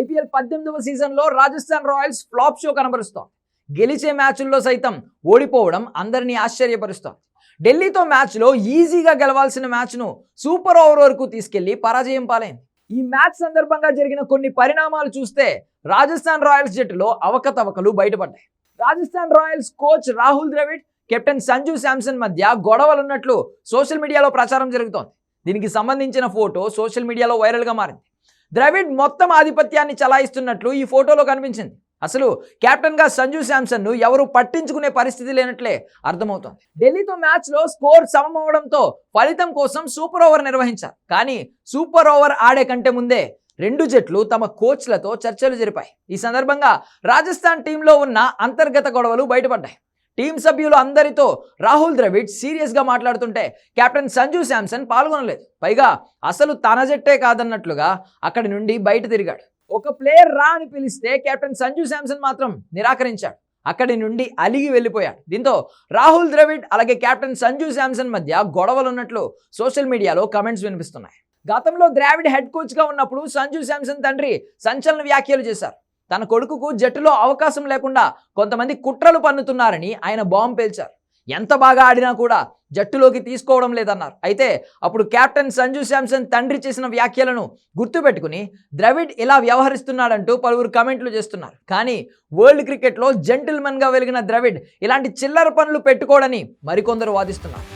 IPL పద్దెనిమిదవ సీజన్లో Rajasthan Royals flop show కనబరుస్తోంది. గెలిచే మ్యాచ్ల్లో సైతం ఓడిపోవడం అందరినీ ఆశ్చర్యపరుస్తోంది. ఢిల్లీతో మ్యాచ్లో ఈజీగా గెలవాల్సిన మ్యాచ్ను సూపర్ ఓవర్ వరకు తీసుకెళ్ళి పరాజయం పాలైంది. ఈ మ్యాచ్ సందర్భంగా జరిగిన కొన్ని పరిణామాలు చూస్తే రాజస్థాన్ రాయల్స్ జట్టులో అవకతవకలు బయటపడ్డాయి. Rajasthan Royals coach Rahul Dravid captain Sanju Samson మధ్య గొడవలున్నట్లు సోషల్ మీడియాలో ప్రచారం జరుగుతోంది. దీనికి సంబంధించిన ఫోటో సోషల్ మీడియాలో వైరల్గా మారింది. ద్రవిడ్ మొత్తం ఆధిపత్యాన్ని చలాయిస్తున్నట్లు ఈ ఫోటోలో కనిపించింది. అసలు కెప్టెన్గా సంజు శాంసన్ను ఎవరు పట్టించుకునే పరిస్థితి లేనట్లే అర్థమవుతోంది. ఢిల్లీతో మ్యాచ్లో స్కోర్ సమమవడంతో ఫలితం కోసం సూపర్ ఓవర్ నిర్వహించారు. కానీ సూపర్ ఓవర్ ఆడే కంటే ముందే రెండు జట్లు తమ కోచ్లతో చర్చలు జరిపాయి. ఈ సందర్భంగా రాజస్థాన్ టీంలో ఉన్న అంతర్గత గొడవలు బయటపడ్డాయి. టీం సభ్యులు అందరితో రాహుల్ ద్రవిడ్ సీరియస్గా మాట్లాడుతుంటే కెప్టెన్ సంజు శాంసన్ పాల్గొనలేదు. పైగా అసలు తన జట్టే కాదన్నట్లుగా అక్కడి నుండి బయట తిరిగాడు. ఒక ప్లేయర్ రా అని పిలిస్తే కెప్టెన్ సంజు శాంసన్ మాత్రం నిరాకరించాడు. అక్కడి నుండి అలిగి వెళ్ళిపోయాడు. దీంతో రాహుల్ ద్రవిడ్ అలాగే కెప్టెన్ సంజు శాంసన్ మధ్య గొడవలు ఉన్నట్లు సోషల్ మీడియాలో కమెంట్స్ వినిపిస్తున్నాయి. గతంలో ద్రావిడ్ హెడ్ కోచ్గా ఉన్నప్పుడు సంజు శాంసన్ తండ్రి సంచలన వ్యాఖ్యలు చేశారు. తన కొడుకుకు జట్టులో అవకాశం లేకుండా కొంతమంది కుట్రలు పన్నుతున్నారని ఆయన బాంబు పేల్చారు. ఎంత బాగా ఆడినా కూడా జట్టులోకి తీసుకోవడం లేదన్నారు. అయితే అప్పుడు కెప్టెన్ సంజు శాంసన్ తండ్రి చేసిన వ్యాఖ్యలను గుర్తుపెట్టుకుని ద్రవిడ్ ఇలా వ్యవహరిస్తున్నాడంటూ పలువురు కమెంట్లు చేస్తున్నారు. కానీ వరల్డ్ క్రికెట్లో జెంటిల్మెన్గా వెలిగిన ద్రవిడ్ ఇలాంటి చిల్లర పనులు పెట్టుకోడని మరికొందరు వాదిస్తున్నారు.